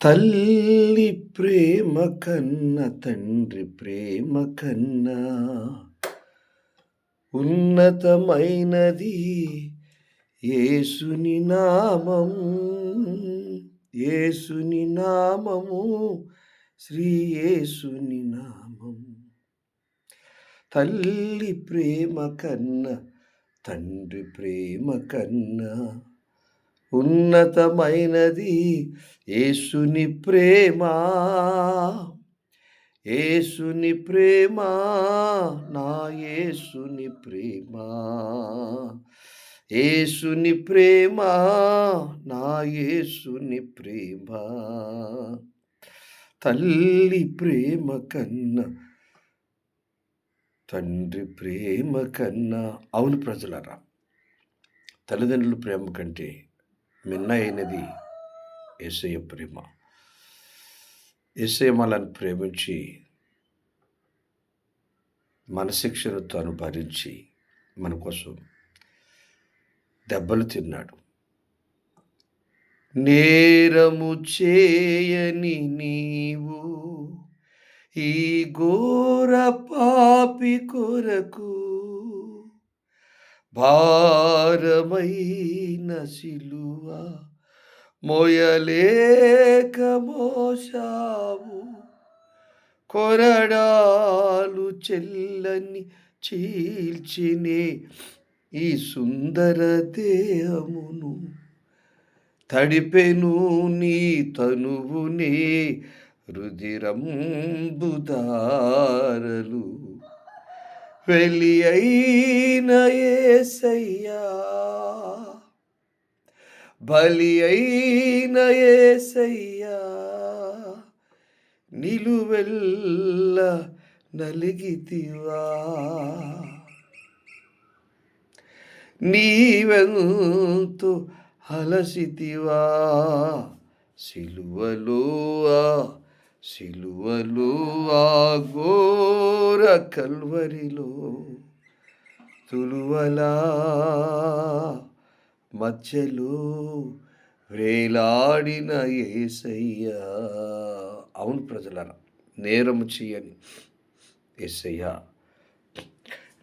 తల్లి ప్రేమ కన్న తండ్రి ప్రేమ కన్నా ఉన్నతమైనది ఏసుని నామం ఏసుని నామము శ్రీ యేసుని నామం. తల్లి ప్రేమ కన్న తండ్రి ప్రేమ కన్నా ఉన్నతమైనది ఏసుని ప్రేమ. ఏసుని ప్రేమ నా ఏసుని ప్రేమ. ఏసుని ప్రేమ నా ఏసుని ప్రేమ. తల్లి ప్రేమ కన్నా తండ్రి ప్రేమ కన్నా అవును ప్రజలరా తల్లిదండ్రుల ప్రేమ కంటే మిన్న అయినది ఏసయ్య ప్రేమ. ఏసయ్య మనల్ని ప్రేమించి మన శిక్షను తాను భరించి మన కోసం దెబ్బలు తిన్నాడు. నేరము చేయని నీవు ఈ ఘోర పాపి కొరకు భారమైన సిలువ మొయలేక మోసావు కొరడాలు చెల్లని చీల్చినే ఈ సుందర దేహమును తడిపెను నీ తనువునే రుదిరంబుదారలు వెలి అయిన ఏసయ్యా. బలి అయిన ఏసయ్యా. నిలువెల్ల నలిగితివా. నీవెంతో అలసితివా. సిలువలో సిలువలు ఆ ఘోర కల్వరిలో తులువలా మధ్యలో వేలాడిన ఏసయ్యా. అవును ప్రజలరా నేరం చేయని ఏసయ్యా.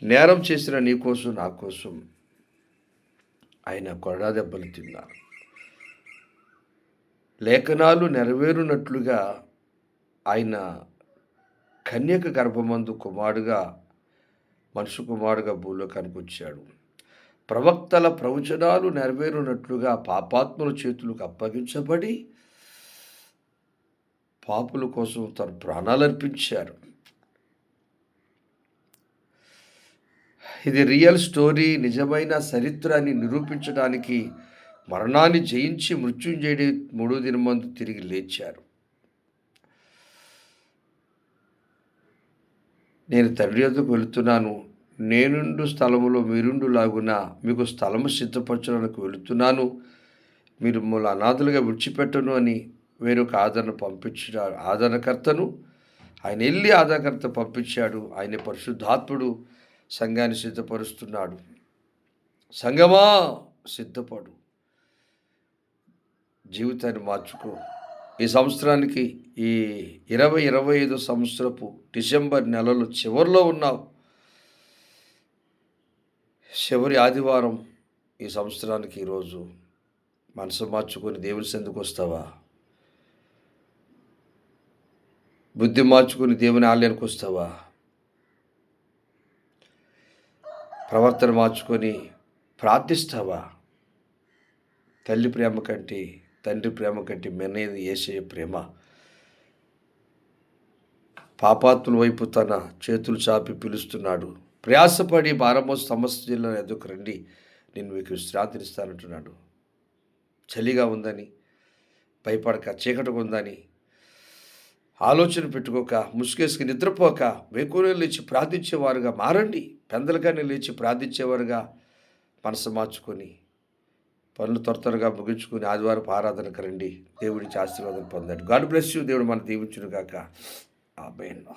నేరం చేసిన నీ కోసం నా కోసం ఆయన కొడా దెబ్బలు తిన్నారు. లేఖనాలు నెరవేరునట్లుగా ఆయన కన్యక గర్భమందు కుమారుడుగా మనుషు కుమారుడుగా భూలోకానికి వచ్చాడు. ప్రవక్తల ప్రవచనాలు నెరవేరునట్లుగా పాపాత్ముల చేతులకు అప్పగించబడి పాపుల కోసం తన ప్రాణాలు అర్పించారు ఇది రియల్ స్టోరీ నిజమైన చరిత్రాన్ని నిరూపించడానికి మరణాన్ని జయించి మృత్యుంజయుడి మూడో దినమందు తిరిగి లేచారు. నేను తండ్రి వద్దకు వెళుతున్నాను. నేనుండు స్థలములో మీరుండు లాగున మీకు స్థలము సిద్ధపరచడానికి వెళుతున్నాను. మీరు మూల అనాథులుగా విడిచిపెట్టను అని వేరొక ఆదరణ పంపించిన ఆదరణకర్తను. ఆయన వెళ్ళి ఆదరణకర్త పంపించాడు. ఆయన పరిశుద్ధాత్ముడు సంఘాన్ని సిద్ధపరుస్తున్నాడు. సంగమా సిద్ధపడు. జీవితాన్ని మార్చుకో. ఈ సంవత్సరానికి ఈ ఇరవై ఇరవై ఐదు సంవత్సరపు డిసెంబర్ నెలలో చివరిలో ఉన్నావు. చివరి ఆదివారం ఈ సంవత్సరానికి ఈరోజు మనసు మార్చుకొని దేవుని సందుకు వస్తావా? బుద్ధి మార్చుకొని దేవుని ఆలయానికి వస్తావా? ప్రవర్తన మార్చుకొని ప్రార్థిస్తావా? తల్లి ప్రేమ కంటే తండ్రి ప్రేమ కంటే మెనేది ఏసే ప్రేమ. పాపాత్ముల వైపు తన చేతులు చాపి పిలుస్తున్నాడు. ప్రయాసపడి భారమో సమస్త జిల్లా ఎదుకు రండి. నేను మీకు శ్రాంతినిస్తానంటున్నాడు చలిగా ఉందని భయపడక చీకటిగా ఉందని ఆలోచన పెట్టుకోక ముసుగేసుకు నిద్రపోక వేకూరే లేచి ప్రార్థించేవారుగా మారండి. పెందలుగానే లేచి ప్రార్థించేవారుగా మనసు మార్చుకొని పనులు త్వర త్వరగా ముగించుకుని ఆదివారం ఆరాధనకు రండి. దేవుడి ఆశీర్వాదం పొందండి. God bless you. దేవుడు మన దీవించును కాక ఆ